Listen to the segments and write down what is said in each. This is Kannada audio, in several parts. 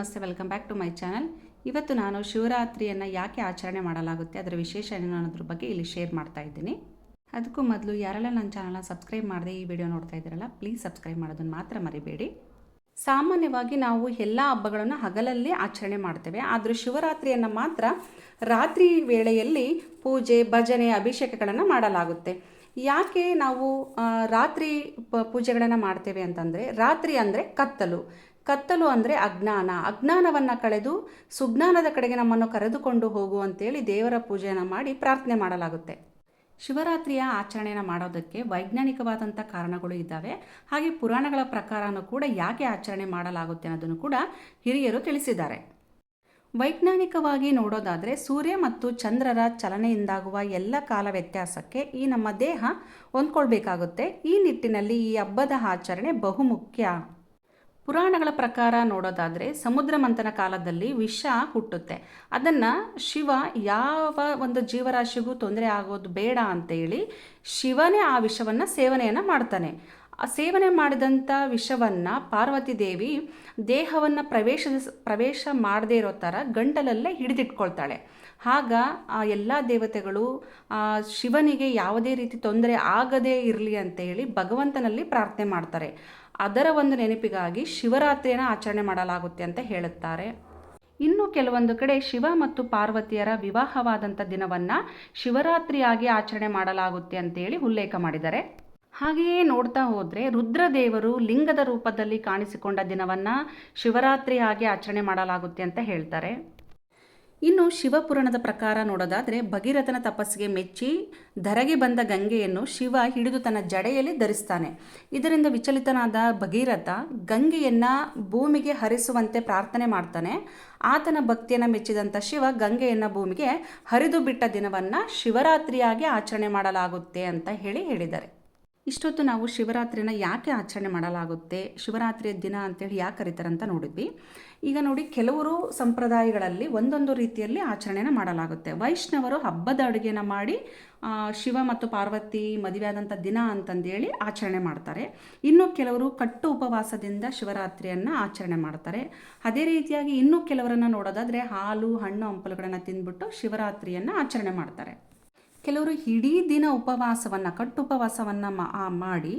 ನಮಸ್ತೆ welcome back to my channel ಇವತ್ತು ನಾನು ಶಿವರಾತ್ರಿಯನ್ನು ಯಾಕೆ ಆಚರಣೆ ಮಾಡಲಾಗುತ್ತೆ, ಅದರ ವಿಶೇಷ ಏನು ಅನ್ನೋದ್ರ ಬಗ್ಗೆ ಇಲ್ಲಿ ಶೇರ್ ಮಾಡ್ತಾ ಇದ್ದೀನಿ. ಅದಕ್ಕೂ ಮೊದಲು ಯಾರೆಲ್ಲ ನನ್ನ ಚಾನಲ್ನ ಸಬ್ಸ್ಕ್ರೈಬ್ ಮಾಡದೆ ಈ ವಿಡಿಯೋ ನೋಡ್ತಾ ಇದ್ದೀರಲ್ಲ ಪ್ಲೀಸ್ ಸಬ್ಸ್ಕ್ರೈಬ್ ಮಾಡೋದನ್ನು ಮಾತ್ರ ಮರಿಬೇಡಿ. ಸಾಮಾನ್ಯವಾಗಿ ನಾವು ಎಲ್ಲ ಹಬ್ಬಗಳನ್ನು ಹಗಲಲ್ಲಿ ಆಚರಣೆ ಮಾಡ್ತೇವೆ, ಆದರೆ ಶಿವರಾತ್ರಿಯನ್ನು ಮಾತ್ರ ರಾತ್ರಿ ವೇಳೆಯಲ್ಲಿ ಪೂಜೆ, ಭಜನೆ, ಅಭಿಷೇಕಗಳನ್ನು ಮಾಡಲಾಗುತ್ತೆ. ಯಾಕೆ ನಾವು ರಾತ್ರಿ ಪೂಜೆಗಳನ್ನು ಮಾಡ್ತೇವೆ ಅಂತಂದರೆ, ರಾತ್ರಿ ಅಂದರೆ ಕತ್ತಲು. ಕತ್ತಲು ಅಂದರೆ ಅಜ್ಞಾನ. ಅಜ್ಞಾನವನ್ನು ಕಳೆದು ಸುಜ್ಞಾನದ ಕಡೆಗೆ ನಮ್ಮನ್ನು ಕರೆದುಕೊಂಡು ಹೋಗು ಅಂತೇಳಿ ದೇವರ ಪೂಜೆಯನ್ನು ಮಾಡಿ ಪ್ರಾರ್ಥನೆ ಮಾಡಲಾಗುತ್ತೆ. ಶಿವರಾತ್ರಿಯ ಆಚರಣೆಯನ್ನು ಮಾಡೋದಕ್ಕೆ ವೈಜ್ಞಾನಿಕವಾದಂಥ ಕಾರಣಗಳು ಇದ್ದಾವೆ. ಹಾಗೆ ಪುರಾಣಗಳ ಪ್ರಕಾರನೂ ಕೂಡ ಯಾಕೆ ಆಚರಣೆ ಮಾಡಲಾಗುತ್ತೆ ಅನ್ನೋದನ್ನು ಕೂಡ ಹಿರಿಯರು ತಿಳಿಸಿದ್ದಾರೆ. ವೈಜ್ಞಾನಿಕವಾಗಿ ನೋಡೋದಾದರೆ ಸೂರ್ಯ ಮತ್ತು ಚಂದ್ರರ ಚಲನೆಯಿಂದಾಗುವ ಎಲ್ಲ ಕಾಲ ವ್ಯತ್ಯಾಸಕ್ಕೆ ಈ ನಮ್ಮ ದೇಹ ಹೊಂದ್ಕೊಳ್ಬೇಕಾಗುತ್ತೆ. ಈ ನಿಟ್ಟಿನಲ್ಲಿ ಈ ಹಬ್ಬದ ಆಚರಣೆ ಬಹುಮುಖ್ಯ ಪುರಾಣಗಳ ಪ್ರಕಾರ ನೋಡೋದಾದರೆ ಸಮುದ್ರ ಮಂಥನ ಕಾಲದಲ್ಲಿ ವಿಷ ಹುಟ್ಟುತ್ತೆ. ಅದನ್ನು ಶಿವ ಯಾವ ಒಂದು ಜೀವರಾಶಿಗೂ ತೊಂದರೆ ಆಗೋದು ಬೇಡ ಅಂತೇಳಿ ಶಿವನೇ ಆ ವಿಷವನ್ನು ಸೇವನೆಯನ್ನು ಮಾಡ್ತಾನೆ. ಆ ಸೇವನೆ ಮಾಡಿದಂಥ ವಿಷವನ್ನು ಪಾರ್ವತಿ ದೇವಿ ದೇಹವನ್ನು ಪ್ರವೇಶ ಪ್ರವೇಶ ಮಾಡದೇ ಇರೋ ಥರ ಗಂಟಲಲ್ಲೇ ಹಿಡಿದಿಟ್ಕೊಳ್ತಾಳೆ. ಆಗ ಆ ಎಲ್ಲ ದೇವತೆಗಳು ಶಿವನಿಗೆ ಯಾವುದೇ ರೀತಿ ತೊಂದರೆ ಆಗದೇ ಇರಲಿ ಅಂತ ಹೇಳಿ ಭಗವಂತನಲ್ಲಿ ಪ್ರಾರ್ಥನೆ ಮಾಡ್ತಾರೆ. ಅದರ ಒಂದು ನೆನಪಿಗಾಗಿ ಶಿವರಾತ್ರಿಯನ್ನು ಆಚರಣೆ ಮಾಡಲಾಗುತ್ತೆ ಅಂತ ಹೇಳುತ್ತಾರೆ. ಇನ್ನು ಕೆಲವೊಂದು ಕಡೆ ಶಿವ ಮತ್ತು ಪಾರ್ವತಿಯರ ವಿವಾಹವಾದಂಥ ದಿನವನ್ನು ಶಿವರಾತ್ರಿಯಾಗಿ ಆಚರಣೆ ಮಾಡಲಾಗುತ್ತೆ ಅಂತೇಳಿ ಉಲ್ಲೇಖ ಮಾಡಿದ್ದಾರೆ. ಹಾಗೆಯೇ ನೋಡ್ತಾ ಹೋದರೆ ರುದ್ರದೇವರು ಲಿಂಗದ ರೂಪದಲ್ಲಿ ಕಾಣಿಸಿಕೊಂಡ ದಿನವನ್ನು ಶಿವರಾತ್ರಿಯಾಗಿ ಆಚರಣೆ ಮಾಡಲಾಗುತ್ತೆ ಅಂತ ಹೇಳ್ತಾರೆ. ಇನ್ನು ಶಿವಪುರಾಣದ ಪ್ರಕಾರ ನೋಡೋದಾದರೆ ಭಗೀರಥನ ತಪಸ್ಸಿಗೆ ಮೆಚ್ಚಿ ಧರೆಗೆ ಬಂದ ಗಂಗೆಯನ್ನು ಶಿವ ಹಿಡಿದು ತನ್ನ ಜಡೆಯಲ್ಲಿ ಧರಿಸ್ತಾನೆ. ಇದರಿಂದ ವಿಚಲಿತನಾದ ಭಗೀರಥ ಗಂಗೆಯನ್ನು ಭೂಮಿಗೆ ಹರಿಸುವಂತೆ ಪ್ರಾರ್ಥನೆ ಮಾಡ್ತಾನೆ. ಆತನ ಭಕ್ತಿಯನ್ನು ಮೆಚ್ಚಿದಂಥ ಶಿವ ಗಂಗೆಯನ್ನು ಭೂಮಿಗೆ ಹರಿದು ಬಿಟ್ಟ ದಿನವನ್ನು ಶಿವರಾತ್ರಿಯಾಗಿ ಆಚರಣೆ ಮಾಡಲಾಗುತ್ತೆ ಅಂತ ಹೇಳಿ ಹೇಳಿದ್ದಾರೆ. ಇಷ್ಟೊತ್ತು ನಾವು ಶಿವರಾತ್ರಿನ ಯಾಕೆ ಆಚರಣೆ ಮಾಡಲಾಗುತ್ತೆ, ಶಿವರಾತ್ರಿಯ ದಿನ ಅಂತೇಳಿ ಯಾಕೆ ಕರೀತಾರಂತ ನೋಡಿದ್ವಿ. ಈಗ ನೋಡಿ ಕೆಲವರು ಸಂಪ್ರದಾಯಗಳಲ್ಲಿ ಒಂದೊಂದು ರೀತಿಯಲ್ಲಿ ಆಚರಣೆನ ಮಾಡಲಾಗುತ್ತೆ. ವೈಷ್ಣವರು ಹಬ್ಬದ ಅಡುಗೆನ ಮಾಡಿ ಶಿವ ಮತ್ತು ಪಾರ್ವತಿ ಮದುವೆಯಾದಂಥ ದಿನ ಅಂತಂದೇಳಿ ಆಚರಣೆ ಮಾಡ್ತಾರೆ. ಇನ್ನು ಕೆಲವರು ಕಟ್ಟು ಉಪವಾಸದಿಂದ ಶಿವರಾತ್ರಿಯನ್ನು ಆಚರಣೆ ಮಾಡ್ತಾರೆ. ಅದೇ ರೀತಿಯಾಗಿ ಇನ್ನೂ ಕೆಲವರನ್ನು ನೋಡೋದಾದರೆ ಹಾಲು, ಹಣ್ಣು, ಹಂಪಲುಗಳನ್ನು ತಿಂದ್ಬಿಟ್ಟು ಶಿವರಾತ್ರಿಯನ್ನು ಆಚರಣೆ ಮಾಡ್ತಾರೆ. ಕೆಲವರು ಇಡೀ ದಿನ ಉಪವಾಸವನ್ನು ಕಟ್ಟು ಉಪವಾಸವನ್ನು ಮಾಡಿ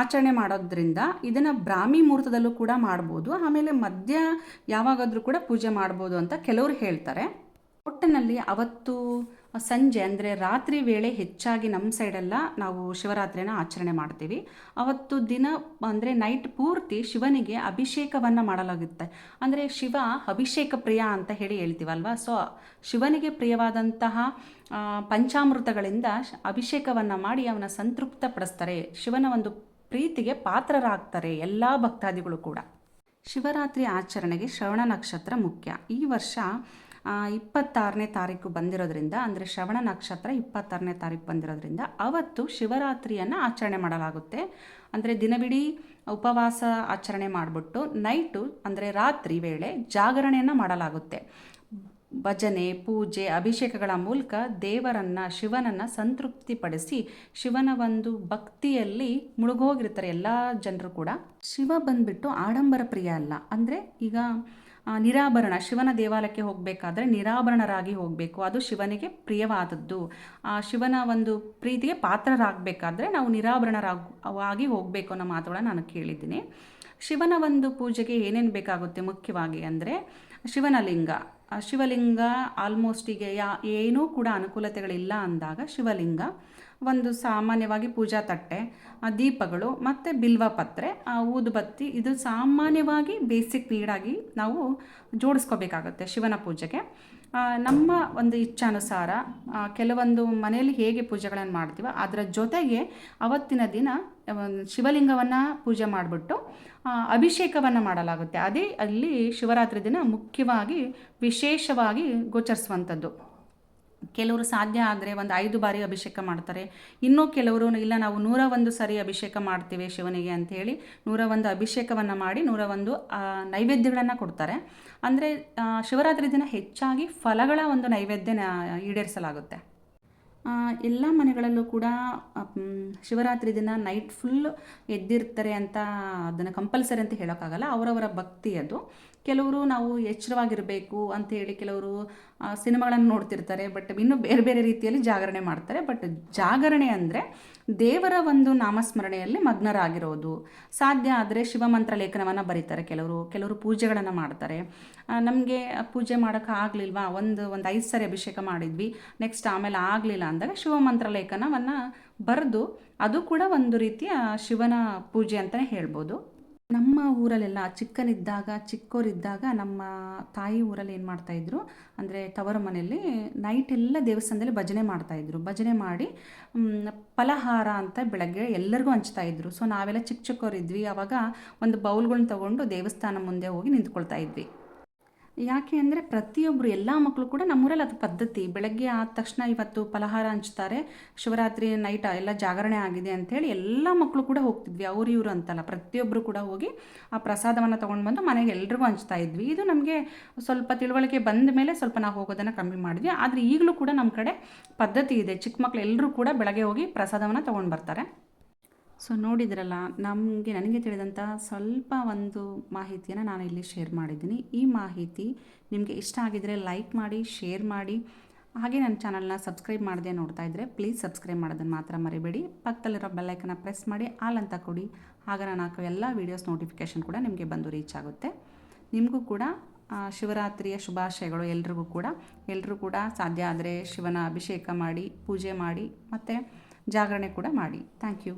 ಆಚರಣೆ ಮಾಡೋದ್ರಿಂದ ಇದನ್ನು ಬ್ರಾಹ್ಮಿ ಮುಹೂರ್ತದಲ್ಲೂ ಕೂಡ ಮಾಡ್ಬೋದು. ಆಮೇಲೆ ಮಧ್ಯ ಯಾವಾಗಾದರೂ ಕೂಡ ಪೂಜೆ ಮಾಡ್ಬೋದು ಅಂತ ಕೆಲವರು ಹೇಳ್ತಾರೆ. ಒಟ್ಟಿನಲ್ಲಿ ಅವತ್ತು ಸಂಜೆ ಅಂದರೆ ರಾತ್ರಿ ವೇಳೆ ಹೆಚ್ಚಾಗಿ ನಮ್ಮ ಸೈಡೆಲ್ಲ ನಾವು ಶಿವರಾತ್ರಿನ ಆಚರಣೆ ಮಾಡ್ತೀವಿ. ಅವತ್ತು ದಿನ ಅಂದರೆ ನೈಟ್ ಪೂರ್ತಿ ಶಿವನಿಗೆ ಅಭಿಷೇಕವನ್ನು ಮಾಡಲಾಗುತ್ತೆ. ಅಂದರೆ ಶಿವ ಅಭಿಷೇಕ ಪ್ರಿಯ ಅಂತ ಹೇಳಿ ಹೇಳ್ತೀವಲ್ವ? ಸೊ ಶಿವನಿಗೆ ಪ್ರಿಯವಾದಂತಹ ಪಂಚಾಮೃತಗಳಿಂದ ಅಭಿಷೇಕವನ್ನು ಮಾಡಿ ಅವನ ಸಂತೃಪ್ತಪಡಿಸ್ತಾರೆ. ಶಿವನ ಒಂದು ಪ್ರೀತಿಗೆ ಪಾತ್ರರಾಗ್ತಾರೆ ಎಲ್ಲ ಭಕ್ತಾದಿಗಳು ಕೂಡ. ಶಿವರಾತ್ರಿ ಆಚರಣೆಗೆ ಶ್ರವಣ ನಕ್ಷತ್ರ ಮುಖ್ಯ. ಈ ವರ್ಷ ಇಪ್ಪತ್ತಾರನೇ ತಾರೀಕು ಬಂದಿರೋದ್ರಿಂದ, ಅಂದರೆ ಶ್ರವಣ ನಕ್ಷತ್ರ ಇಪ್ಪತ್ತಾರನೇ ತಾರೀಕು ಬಂದಿರೋದ್ರಿಂದ ಅವತ್ತು ಶಿವರಾತ್ರಿಯನ್ನು ಆಚರಣೆ ಮಾಡಲಾಗುತ್ತೆ. ಅಂದರೆ ದಿನವಿಡೀ ಉಪವಾಸ ಆಚರಣೆ ಮಾಡಿಬಿಟ್ಟು ನೈಟು, ಅಂದರೆ ರಾತ್ರಿ ವೇಳೆ ಜಾಗರಣೆಯನ್ನು ಮಾಡಲಾಗುತ್ತೆ. ಭಜನೆ, ಪೂಜೆ, ಅಭಿಷೇಕಗಳ ಮೂಲಕ ದೇವರನ್ನು, ಶಿವನನ್ನು ಸಂತೃಪ್ತಿಪಡಿಸಿ ಶಿವನ ಒಂದು ಭಕ್ತಿಯಲ್ಲಿ ಮುಳುಗೋಗಿರ್ತಾರೆ ಎಲ್ಲ ಜನರು ಕೂಡ. ಶಿವ ಬಂದ್ಬಿಟ್ಟು ಆಡಂಬರ ಪ್ರಿಯ ಅಲ್ಲ. ಅಂದರೆ ಈಗ ನಿರಾಭರಣ, ಶಿವನ ದೇವಾಲಯಕ್ಕೆ ಹೋಗಬೇಕಾದ್ರೆ ನಿರಾಭರಣರಾಗಿ ಹೋಗಬೇಕು. ಅದು ಶಿವನಿಗೆ ಪ್ರಿಯವಾದದ್ದು. ಆ, ಶಿವನ ಒಂದು ಪ್ರೀತಿಗೆ ಪಾತ್ರರಾಗಬೇಕಾದ್ರೆ ನಾವು ನಿರಾಭರಣರಾಗಿ ಹೋಗಬೇಕು ಅನ್ನೋ ಮಾತುಗಳನ್ನು ನಾನು ಕೇಳಿದ್ದೀನಿ. ಶಿವನ ಒಂದು ಪೂಜೆಗೆ ಏನೇನು ಬೇಕಾಗುತ್ತೆ ಮುಖ್ಯವಾಗಿ ಅಂದರೆ ಶಿವನ ಲಿಂಗ ಆ, ಶಿವಲಿಂಗ ಆಲ್ಮೋಸ್ಟ್ ಈಗ ಯಾ, ಏನೂ ಕೂಡ ಅನುಕೂಲತೆಗಳಿಲ್ಲ ಅಂದಾಗ ಶಿವಲಿಂಗ. ಒಂದು ಸಾಮಾನ್ಯವಾಗಿ ಪೂಜಾ ತಟ್ಟೆ ದೀಪಗಳು ಮತ್ತು ಬಿಲ್ವಪತ್ರೆ ಊದುಬತ್ತಿ ಇದು ಸಾಮಾನ್ಯವಾಗಿ ಬೇಸಿಕ್ ನೀಡಾಗಿ ನಾವು ಜೋಡಿಸ್ಕೋಬೇಕಾಗುತ್ತೆ ಶಿವನ ಪೂಜೆಗೆ. ನಮ್ಮ ಒಂದು ಇಚ್ಛಾನುಸಾರ ಕೆಲವೊಂದು ಮನೆಯಲ್ಲಿ ಹೇಗೆ ಪೂಜೆಗಳನ್ನು ಮಾಡ್ತೀವೋ ಅದರ ಜೊತೆಗೆ ಅವತ್ತಿನ ದಿನ ಶಿವಲಿಂಗವನ್ನು ಪೂಜೆ ಮಾಡಿಬಿಟ್ಟು ಅಭಿಷೇಕವನ್ನು ಮಾಡಲಾಗುತ್ತೆ. ಅದೇ ಅಲ್ಲಿ ಶಿವರಾತ್ರಿ ದಿನ ಮುಖ್ಯವಾಗಿ ವಿಶೇಷವಾಗಿ ಗೋಚರಿಸುವಂಥದ್ದು. ಕೆಲವರು ಸಾಧ್ಯ ಆದರೆ ಒಂದು ಐದು ಬಾರಿ ಅಭಿಷೇಕ ಮಾಡ್ತಾರೆ. ಇನ್ನೂ ಕೆಲವರು, ಇಲ್ಲ, ನಾವು ನೂರ ಒಂದು ಸರಿ ಅಭಿಷೇಕ ಮಾಡ್ತೀವಿ ಶಿವನಿಗೆ ಅಂಥೇಳಿ ನೂರ ಒಂದು ಅಭಿಷೇಕವನ್ನು ಮಾಡಿ ನೂರ ಒಂದು ನೈವೇದ್ಯಗಳನ್ನು ಕೊಡ್ತಾರೆ. ಅಂದರೆ ಶಿವರಾತ್ರಿ ದಿನ ಹೆಚ್ಚಾಗಿ ಫಲಗಳ ಒಂದು ನೈವೇದ್ಯ ಈಡೇರಿಸಲಾಗುತ್ತೆ. ಎಲ್ಲ ಮನೆಗಳಲ್ಲೂ ಕೂಡ ಶಿವರಾತ್ರಿ ದಿನ ನೈಟ್ ಫುಲ್ ಎದ್ದಿರ್ತಾರೆ ಅಂತ ಅದನ್ನು ಕಂಪಲ್ಸರಿ ಅಂತ ಹೇಳೋಕ್ಕಾಗಲ್ಲ. ಅವರವರ ಭಕ್ತಿ ಅದು. ಕೆಲವರು ನಾವು ಎಚ್ಚರವಾಗಿರಬೇಕು ಅಂತೇಳಿ ಕೆಲವರು ಸಿನಿಮಾಗಳನ್ನು ನೋಡ್ತಿರ್ತಾರೆ ಬಟ್ ಇನ್ನೂ ಬೇರೆ ಬೇರೆ ರೀತಿಯಲ್ಲಿ ಜಾಗರಣೆ ಮಾಡ್ತಾರೆ. ಬಟ್ ಜಾಗರಣೆ ಅಂದರೆ ದೇವರ ಒಂದು ನಾಮಸ್ಮರಣೆಯಲ್ಲಿ ಮಗ್ನರಾಗಿರೋದು. ಸಾಧ್ಯ ಆದರೆ ಶಿವಮಂತ್ರ ಲೇಖನವನ್ನು ಬರೀತಾರೆ ಕೆಲವರು. ಕೆಲವರು ಪೂಜೆಗಳನ್ನು ಮಾಡ್ತಾರೆ. ನಮಗೆ ಪೂಜೆ ಮಾಡೋಕ್ಕೆ ಆಗಲಿಲ್ವಾ? ಒಂದು ಒಂದು ಐದು ಸರಿ ಅಭಿಷೇಕ ಮಾಡಿದ್ವಿ. ನೆಕ್ಸ್ಟ್ ಆಮೇಲೆ ಆಗಲಿಲ್ಲ ಅಂದಾಗ ಶಿವಮಂತ್ರ ಲೇಖನವನ್ನು ಬರೆದು ಅದು ಕೂಡ ಒಂದು ರೀತಿಯ ಶಿವನ ಪೂಜೆ ಅಂತಲೇ ಹೇಳ್ಬೋದು. ನಮ್ಮ ಊರಲ್ಲೆಲ್ಲ ಚಿಕ್ಕನಿದ್ದಾಗ, ಚಿಕ್ಕೋರಿದ್ದಾಗ ನಮ್ಮ ತಾಯಿ ಊರಲ್ಲಿ ಏನು ಮಾಡ್ತಾಯಿದ್ರು ಅಂದರೆ ತವರು ಮನೆಯಲ್ಲಿ ನೈಟ್ ಎಲ್ಲ ದೇವಸ್ಥಾನದಲ್ಲಿ ಭಜನೆ ಮಾಡ್ತಾಯಿದ್ರು ಭಜನೆ ಮಾಡಿ ಫಲಹಾರ ಅಂತ ಬೆಳಗ್ಗೆ ಎಲ್ಲರಿಗೂ ಹಂಚ್ತಾಯಿದ್ರು ಸೊ ನಾವೆಲ್ಲ ಚಿಕ್ಕ ಚಿಕ್ಕವರಿದ್ವಿ ಆವಾಗ ಒಂದು ಬೌಲ್ಗಳನ್ನ ತಗೊಂಡು ದೇವಸ್ಥಾನ ಮುಂದೆ ಹೋಗಿ ನಿಂತ್ಕೊಳ್ತಾ ಇದ್ವಿ. ಯಾಕೆ ಅಂದರೆ ಪ್ರತಿಯೊಬ್ಬರು ಎಲ್ಲ ಮಕ್ಕಳು ಕೂಡ ನಮ್ಮೂರಲ್ಲಿ ಅದು ಪದ್ಧತಿ. ಬೆಳಗ್ಗೆ ಆದ ತಕ್ಷಣ ಇವತ್ತು ಫಲಹಾರ ಹಂಚ್ತಾರೆ, ಶಿವರಾತ್ರಿ ನೈಟ್ ಎಲ್ಲ ಜಾಗರಣೆ ಆಗಿದೆ ಅಂಥೇಳಿ ಎಲ್ಲ ಮಕ್ಕಳು ಕೂಡ ಹೋಗ್ತಿದ್ವಿ. ಅವ್ರು ಇವರು ಅಂತಲ್ಲ. ಪ್ರತಿಯೊಬ್ಬರು ಕೂಡ ಹೋಗಿ ಆ ಪ್ರಸಾದವನ್ನು ತೊಗೊಂಡು ಬಂದು ಮನೆಗೆ ಎಲ್ರಿಗೂ ಹಂಚ್ತಾ ಇದ್ವಿ. ಇದು ನಮಗೆ ಸ್ವಲ್ಪ ತಿಳುವಳಿಕೆ ಬಂದ ಮೇಲೆ ಸ್ವಲ್ಪ ನಾವು ಹೋಗೋದನ್ನು ಕಮ್ಮಿ ಮಾಡಿದ್ವಿ. ಆದರೆ ಈಗಲೂ ಕೂಡ ನಮ್ಮ ಕಡೆ ಪದ್ಧತಿ ಇದೆ. ಚಿಕ್ಕ ಮಕ್ಕಳು ಎಲ್ಲರೂ ಕೂಡ ಬೆಳಗ್ಗೆ ಹೋಗಿ ಪ್ರಸಾದವನ್ನು ತೊಗೊಂಡು ಬರ್ತಾರೆ. ಸೊ ನೋಡಿದ್ರಲ್ಲ, ನಮಗೆ, ನನಗೆ ತಿಳಿದಂಥ ಸ್ವಲ್ಪ ಒಂದು ಮಾಹಿತಿಯನ್ನು ನಾನು ಇಲ್ಲಿ ಶೇರ್ ಮಾಡಿದ್ದೀನಿ. ಈ ಮಾಹಿತಿ ನಿಮಗೆ ಇಷ್ಟ ಆಗಿದರೆ ಲೈಕ್ ಮಾಡಿ ಶೇರ್ ಮಾಡಿ. ಹಾಗೆ ನನ್ನ ಚಾನಲ್ನ ಸಬ್ಸ್ಕ್ರೈಬ್ ಮಾಡದೆ ನೋಡ್ತಾ ಇದ್ದರೆ ಪ್ಲೀಸ್ ಸಬ್ಸ್ಕ್ರೈಬ್ ಮಾಡೋದನ್ನು ಮಾತ್ರ ಮರಿಬೇಡಿ. ಪಕ್ಕದಲ್ಲಿರೋ ಬೆಲ್ಲೈಕನ್ನ ಪ್ರೆಸ್ ಮಾಡಿ ಆಲ್ ಅಂತ ಕೊಡಿ. ಆಗ ನಾನು ಹಾಕೋ ಎಲ್ಲ ವೀಡಿಯೋಸ್ ನೋಟಿಫಿಕೇಷನ್ ಕೂಡ ನಿಮಗೆ ಬಂದು ರೀಚ್ ಆಗುತ್ತೆ. ನಿಮಗೂ ಕೂಡ ಶಿವರಾತ್ರಿಯ ಶುಭಾಶಯಗಳು ಎಲ್ರಿಗೂ ಕೂಡ. ಎಲ್ಲರೂ ಕೂಡ ಸಾಧ್ಯ ಆದರೆ ಶಿವನ ಅಭಿಷೇಕ ಮಾಡಿ, ಪೂಜೆ ಮಾಡಿ, ಮತ್ತು ಜಾಗರಣೆ ಕೂಡ ಮಾಡಿ. Thank you